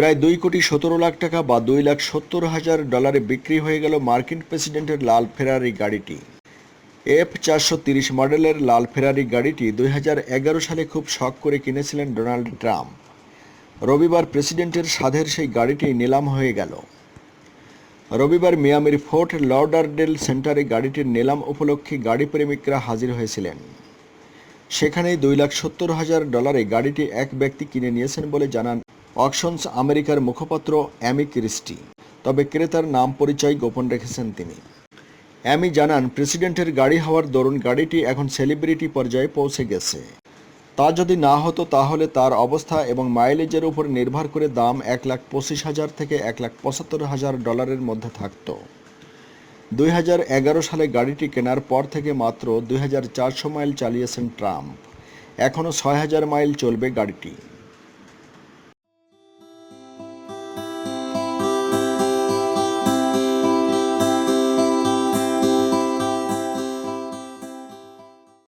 প্রায় দুই কোটি সতেরো লাখ টাকা বা দুই লাখ সত্তর হাজার ডলারে বিক্রি হয়ে গেল মার্কিন প্রেসিডেন্টের লাল ফেরারি গাড়িটি। এফ চারশো তিরিশ মডেলের লাল ফেরারি গাড়িটি দুই হাজার এগারো সালে খুব শখ করে কিনেছিলেন ডোনাল্ড ট্রাম্প। রবিবার প্রেসিডেন্টের সাধের সেই গাড়িটি নিলাম হয়ে গেল। রবিবার মিয়ামির ফোর্ট লর্ডারডেল সেন্টারে গাড়িটির নিলাম উপলক্ষে গাড়ি প্রেমিকরা হাজির হয়েছিলেন। সেখানেই দুই লাখ সত্তর হাজার ডলারে গাড়িটি এক ব্যক্তি কিনে নিয়েছেন বলে জানান অকশনস আমেরিকার মুখপাত্র অ্যামি ক্রিস্টি। তবে ক্রেতার নাম পরিচয় গোপন রেখেছেন তিনি। অ্যামি জানান, প্রেসিডেন্টের গাড়ি হওয়ার দরুন গাড়িটি এখন সেলিব্রিটি পর্যায়ে পৌঁছে গেছে। তা যদি না হতো তাহলে তার অবস্থা এবং মাইলেজের উপর নির্ভর করে দাম এক লাখ পঁচিশ হাজার থেকে এক লাখ পঁচাত্তর হাজার ডলারের মধ্যে থাকত। দুই হাজার এগারো সালে গাড়িটি কেনার পর থেকে মাত্র দুই হাজার চারশো মাইল চালিয়েছেন ট্রাম্প। এখনও ছয় হাজার মাইল চলবে গাড়িটি।